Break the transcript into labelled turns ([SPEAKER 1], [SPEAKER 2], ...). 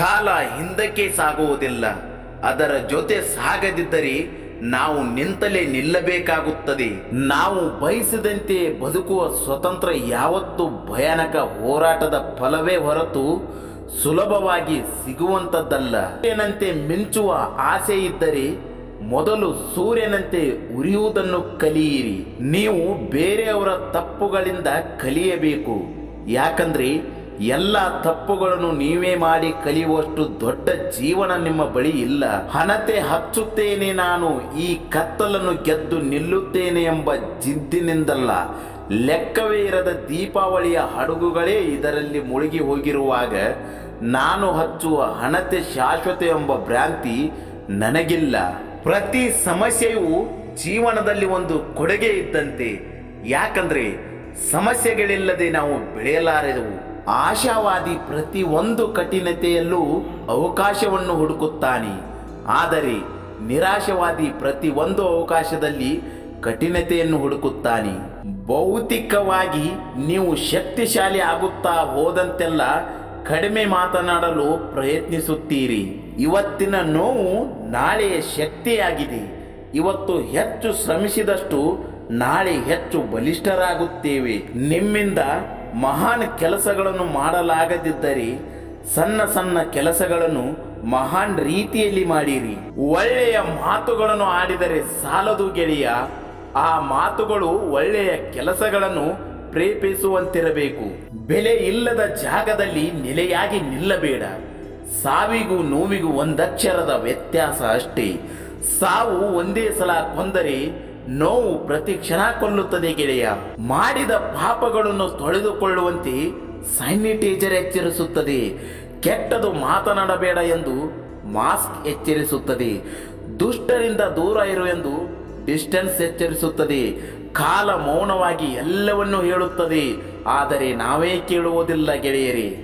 [SPEAKER 1] ಕಾಲ ಹಿಂದಕ್ಕೆ ಸಾಗುವುದಿಲ್ಲ. ಅದರ ಜೊತೆ ಸಾಗದಿದ್ದರೆ ನಾವು ನಿಂತಲೇ ನಿಲ್ಲಬೇಕಾಗುತ್ತದೆ. ನಾವು ಬಯಸಿದಂತೆ ಬದುಕುವ ಸ್ವತಂತ್ರ ಯಾವತ್ತೂ ಭಯಾನಕ ಹೋರಾಟದ ಫಲವೇ ಹೊರತು ಸುಲಭವಾಗಿ ಸಿಗುವಂಥದ್ದಲ್ಲ. ಸೂರ್ಯನಂತೆ ಮಿಂಚುವ ಆಸೆ ಇದ್ದರೆ ಮೊದಲು ಸೂರ್ಯನಂತೆ ಉರಿಯುವುದನ್ನು ಕಲಿಯಿರಿ. ನೀವು ಬೇರೆಯವರ ತಪ್ಪುಗಳಿಂದ ಕಲಿಯಬೇಕು. ಯಾಕಂದ್ರೆ ಎಲ್ಲ ತಪ್ಪುಗಳನ್ನು ನೀವೇ ಮಾಡಿ ಕಲಿಯುವಷ್ಟು ದೊಡ್ಡ ಜೀವನ ನಿಮ್ಮ ಬಳಿ ಇಲ್ಲ. ಹಣತೆ ಹಚ್ಚುತ್ತೇನೆ ನಾನು, ಈ ಕತ್ತಲನ್ನು ಗೆದ್ದು ನಿಲ್ಲುತ್ತೇನೆ ಎಂಬ ಜಿದ್ದಿನಿಂದಲ್ಲ. ಲೆಕ್ಕವೇ ಇರದ ದೀಪಾವಳಿಯ ಹಡಗುಗಳೇ ಇದರಲ್ಲಿ ಮುಳುಗಿ ಹೋಗಿರುವಾಗ ನಾನು ಹಚ್ಚುವ ಹಣತೆ ಶಾಶ್ವತ ಎಂಬ ಭ್ರಾಂತಿ ನನಗಿಲ್ಲ. ಪ್ರತಿ ಸಮಸ್ಯೆಯು ಜೀವನದಲ್ಲಿ ಒಂದು ಕೊಡುಗೆ ಇದ್ದಂತೆ. ಯಾಕಂದ್ರೆ ಸಮಸ್ಯೆಗಳಿಲ್ಲದೆ ನಾವು ಬೆಳೆಯಲಾರೆದವು ಆಶಾವಾದಿ ಪ್ರತಿ ಒಂದು ಕಠಿಣತೆಯಲ್ಲೂ ಅವಕಾಶವನ್ನು ಹುಡುಕುತ್ತಾನೆ. ಆದರೆ ನಿರಾಶವಾದಿ ಪ್ರತಿ ಒಂದು ಅವಕಾಶದಲ್ಲಿ ಕಠಿಣತೆಯನ್ನು ಹುಡುಕುತ್ತಾನೆ. ಭೌತಿಕವಾಗಿ ನೀವು ಶಕ್ತಿಶಾಲಿ ಆಗುತ್ತಾ ಹೋದಂತೆಲ್ಲ ಕಡಿಮೆ ಮಾತನಾಡಲು ಪ್ರಯತ್ನಿಸುತ್ತೀರಿ. ಇವತ್ತಿನ ನೋವು ನಾಳೆಯ ಶಕ್ತಿಯಾಗಿದೆ. ಇವತ್ತು ಹೆಚ್ಚು ಶ್ರಮಿಸಿದಷ್ಟು ನಾಳೆ ಹೆಚ್ಚು ಬಲಿಷ್ಠರಾಗುತ್ತೇವೆ. ನಿಮ್ಮಿಂದ ಮಹಾನ್ ಕೆಲಸಗಳನ್ನು ಮಾಡಲಾಗದಿದ್ದರೆ ಸಣ್ಣ ಸಣ್ಣ ಕೆಲಸಗಳನ್ನು ಮಹಾನ್ ರೀತಿಯಲ್ಲಿ ಮಾಡಿರಿ. ಒಳ್ಳೆಯ ಮಾತುಗಳನ್ನು ಆಡಿದರೆ ಸಾಲದು ಗೆಳೆಯ. ಆ ಮಾತುಗಳು ಒಳ್ಳೆಯ ಕೆಲಸಗಳನ್ನು ಪ್ರೇಪಿಸುವಂತಿರಬೇಕು ಬೆಲೆ ಇಲ್ಲದ ಜಾಗದಲ್ಲಿ ನೆಲೆಯಾಗಿ ನಿಲ್ಲಬೇಡ. ಸಾವಿಗೂ ನೋವಿಗೂ ಒಂದಕ್ಷರದ ವ್ಯತ್ಯಾಸ ಅಷ್ಟೇ. ಸಾವು ಒಂದೇ ಸಲ ಕೊಂದರೆ ನೋವು ಪ್ರತಿ ಕ್ಷಣ ಕೊಲ್ಲುತ್ತದೆ ಗೆಳೆಯ. ಮಾಡಿದ ಪಾಪಗಳನ್ನು ತೊಳೆದುಕೊಳ್ಳುವಂತೆ ಸ್ಯಾನಿಟೈಸರ್ ಎಚ್ಚರಿಸುತ್ತದೆ. ಕೆಟ್ಟದು ಮಾತನಾಡಬೇಡ ಎಂದು ಮಾಸ್ಕ್ ಎಚ್ಚರಿಸುತ್ತದೆ. ದುಷ್ಟರಿಂದ ದೂರ ಇರು ಎಂದು ಡಿಸ್ಟೆನ್ಸ್ ಎಚ್ಚರಿಸುತ್ತದೆ. ಕಾಲ ಮೌನವಾಗಿ ಎಲ್ಲವನ್ನೂ ಹೇಳುತ್ತದೆ. ಆದರೆ ನಾವೇ ಕೇಳುವುದಿಲ್ಲ ಗೆಳೆಯರೇ.